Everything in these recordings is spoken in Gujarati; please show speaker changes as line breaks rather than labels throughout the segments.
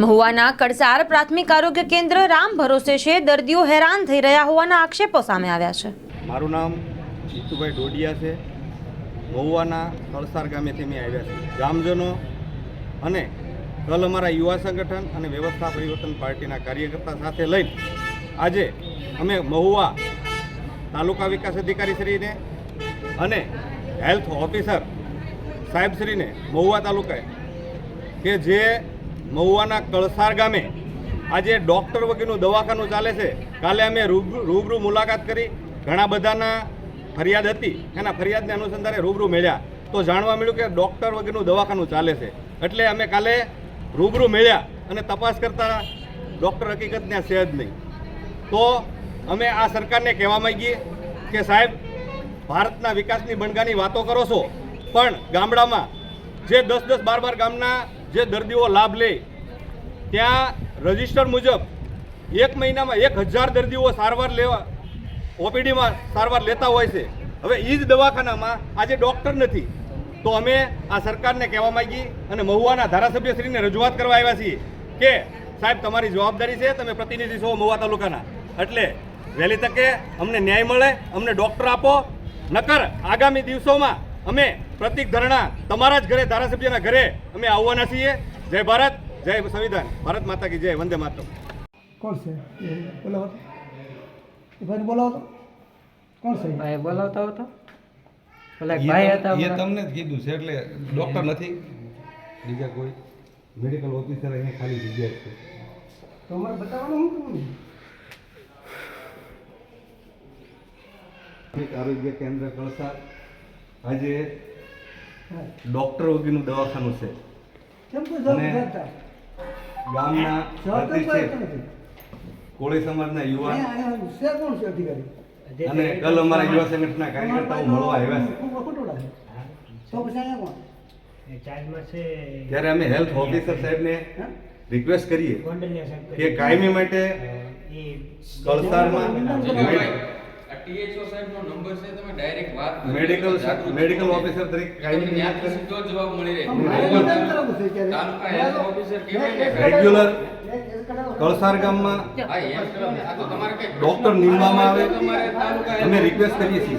મહુવાના કડસાર પ્રાથમિક આરોગ્ય કેન્દ્ર રામ ભરોસે છે. દર્દીઓ હેરાન થઈ રહ્યા હોવાના આક્ષેપો સામે આવ્યા છે.
મારું નામ જીતુભાઈ ડોડિયા છે. મહુવાના કળસાર ગામેથી મેં આવ્યા છે. ગામજનો અને કલ અમારા યુવા સંગઠન અને વ્યવસ્થા પરિવર્તન પાર્ટીના કાર્યકર્તા સાથે લઈને આજે અમે મહુવા તાલુકા વિકાસ અધિકારી શ્રીને અને હેલ્થ ઓફિસર સાહેબશ્રીને મહુવા તાલુકાએ કે જે મહુવાના કળસાર ગામે આજે ડૉક્ટર વગેરેનું દવાખાનું ચાલે છે. કાલે અમે રૂબરૂ મુલાકાત કરી. ઘણા બધાના ફરિયાદ હતી. એના ફરિયાદને અનુસંધાને રૂબરૂ મળ્યા. તો જાણવા મળ્યું કે ડૉક્ટર વગેરેનું દવાખાનું ચાલે છે. એટલે અમે કાલે રૂબરૂ મળ્યા અને તપાસ કરતા ડૉક્ટર હકીકત ત્યાં છે જ નહીં. તો અમે આ સરકારને કહેવા માંગીએ કે સાહેબ, ભારતના વિકાસની બણગાની વાતો કરો છો. પણ ગામડામાં જે દસ દસ બાર બાર ગામના જે દર્દીઓ લાભ લે, ત્યાં રજિસ્ટર મુજબ એક મહિનામાં એક હજાર દર્દીઓ સારવાર લેવા, ઓપીડીમાં સારવાર લેતા હોય છે. હવે એ જ દવાખાનામાં આજે ડૉક્ટર નથી. તો અમે આ સરકારને કહેવા માંગી અને મહુવાના ધારાસભ્યશ્રીને રજૂઆત કરવા આવ્યા છીએ કે, સાહેબ, તમારી જવાબદારી છે, તમે પ્રતિનિધિ છો મહુવા તાલુકાના. એટલે વહેલી તકે અમને ન્યાય મળે, અમને ડૉક્ટર આપો. નકર આગામી દિવસોમાં અમે પ્રતિક ધરણા તમારા જ ઘરે ધારાસભ્યના ઘરે અમે આવવાના છીએ. જય ભારત જય સંવિધાન. ભારત માતા કી જય વંદે માતરમ.
કોણ છે? બોલાવો તો. બોલાવો કોણ છે?
ભાઈ બોલાવતા હતો પેલા ભાઈ હતા
એ તમને જ કીધું છે એટલે ડૉક્ટર નથી. બીજા કોઈ મેડિકલ ઓફિસર અહીંયા ખાલી જગ્યા છે.
તો બતાવવાનું શું કરવાનું?
આરોગ્ય કેન્દ્ર કળસાર આજે ડોક્ટર વગેરેનું દવાખાનું છે. અને- ગામના? કોળી સમાજના યુવાન.
અધિકારી?
અને કલ અમારા યુવા સંગઠનના કાર્યકર્તાઓ મળવા આવ્યા છે. ત્યારે અમે હેલ્થ ઓફિસર સાહેબને
હા?
રિક્વેસ્ટ કરીએ કે કાયમી માટે કળસારમાં
ટીએચઓ સાહેબનો નંબર છે તમે ડાયરેક્ટ વાત
મેડિકલ મેડિકલ ઓફિસર તરીકે કાયમી નિમણૂક
સીધો જવાબ મળી રહે? તાલુકા હેલ્થ ઓફિસર કેવાય
રેગ્યુલર. કળસાર ગામમાં ડોક્ટર નીમવામાં આવે. અમે રિક્વેસ્ટ કરીએ છીએ.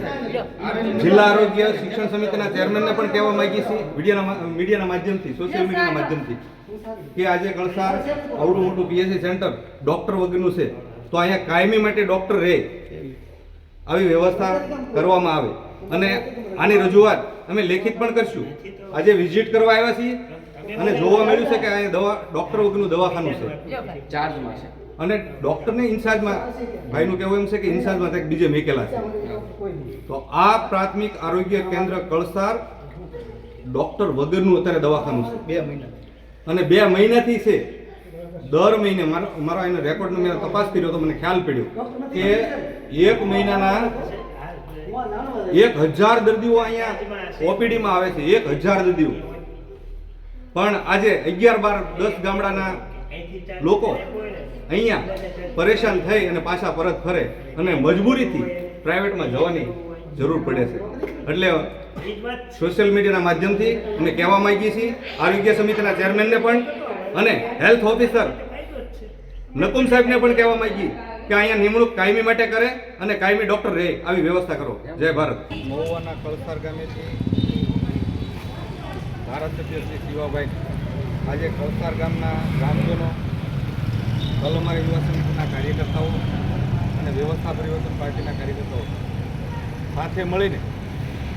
જિલ્લા આરોગ્ય શિક્ષણ સમિતિના ચેરમેનને પણ કહેવા માંગીએ છીએ મીડિયાના મીડિયાના માધ્યમથી સોશિયલ મીડિયાના માધ્યમથી કે આજે કળસાર આવડું મોટું પીએચસી સેન્ટર ડૉક્ટર વગરનું છે. તો અહીંયા કાયમી માટે ડૉક્ટર રહે. આવી વ્યવસ્થા કરવામાં આવે. અને આની રજૂઆત અમે લેખિત પણ કરશું. આજે વિઝિટ કરવા આવ્યા છીએ અને જોવા મળ્યું છે કે અહીંયા દવા ડૉક્ટર વગરનું દવાખાનું છે.
ચાર્જમાં છે.
અને ડૉક્ટરને ઇન્ચાર્જમાં ભાઈનું કહેવું એમ છે કે ઇન્ચાર્જમાં કંઈક બીજે મેકેલા છે. તો આ પ્રાથમિક આરોગ્ય કેન્દ્ર કળસાર ડૉક્ટર વગરનું અત્યારે દવાખાનું છે.
બે મહિના.
અને બે મહિનાથી છે દર મહિને મારો એનો રેકોર્ડનો મેં તપાસ કર્યો તો મને ખ્યાલ પડ્યો કે એક મહિનાના એક હજાર દર્દીઓ અહીંયા ઓપીડીમાં આવે છે, એક હજાર દર્દીઓ. પણ આજે અગિયાર બાર દસ ગામડાના લોકો અહીંયા પરેશાન થઈ અને પાછા પરત ફરે અને મજબૂરીથી પ્રાઇવેટમાં જવાની જરૂર પડે છે. એટલે સોશિયલ મીડિયાના માધ્યમથી અમે કહેવા માંગીએ છીએ. આરોગ્ય સમિતિના ચેરમેનને પણ અને હેલ્થ ઓફિસર નકુમ સાહેબને પણ કહેવા માંગી કે અહીંયા નિમણૂક કાયમી માટે કરે અને કાયમી ડૉક્ટર રહે આવી વ્યવસ્થા કરો. જય ભારત. મહુવાના કળસાર ગામેથી ધારાસભ્ય શ્રી શિવાભાઈ. આજે કલસાર ગામના ગ્રામજનો કલમાર યુવા સમિતિના કાર્યકર્તાઓ અને વ્યવસ્થા પરિવર્તન પાર્ટીના કાર્યકર્તાઓ સાથે મળીને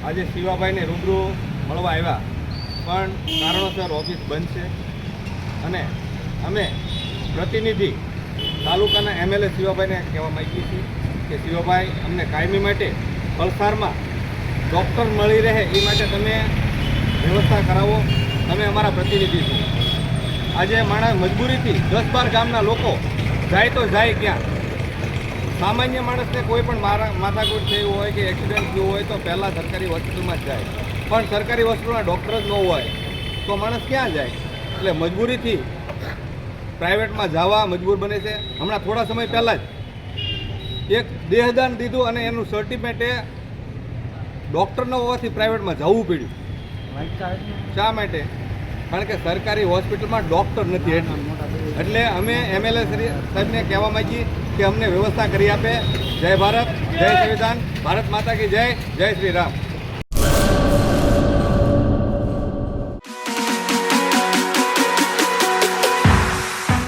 આજે શિવાભાઈને રૂબરૂ મળવા આવ્યા. પણ કારણોસર ઓફિસ બંધ છે. અને અમે પ્રતિનિધિ તાલુકાના એમએલએ શિવાભાઈને કહેવા માગીએ છીએ કે શિવાભાઈ, અમને કાયમી માટે વલસાડમાં ડૉક્ટર મળી રહે એ માટે તમે વ્યવસ્થા કરાવો. તમે અમારા પ્રતિનિધિ છો. આજે માણસ મજબૂરીથી દસ બાર ગામના લોકો જાય તો જાય ક્યાં? સામાન્ય માણસને કોઈ પણ મારા માથાકૂટ થયું હોય કે એક્સિડન્ટ થયું હોય તો પહેલાં સરકારી હોસ્પિટલમાં જ જાય. પણ સરકારી હોસ્પિટલમાં ડૉક્ટર જ ન હોય તો માણસ ક્યાં જાય? એટલે મજબૂરીથી પ્રાઇવેટમાં જવા મજબૂર બને છે. હમણાં થોડા સમય પહેલાં જ એક દેહદાન દીધું અને એનું સર્ટિફિકેટ ડૉક્ટર ન હોવાથી પ્રાઇવેટમાં જવું પડ્યું. શા માટે? કારણ કે સરકારી હોસ્પિટલમાં ડૉક્ટર નથી એટલે અમે એમએલએ સાહેબને કહેવા માંગીએ કે અમને વ્યવસ્થા કરી આપે. જય ભારત, જય સંવિધાન. ભારત માતા કી જય. જય શ્રી રામ.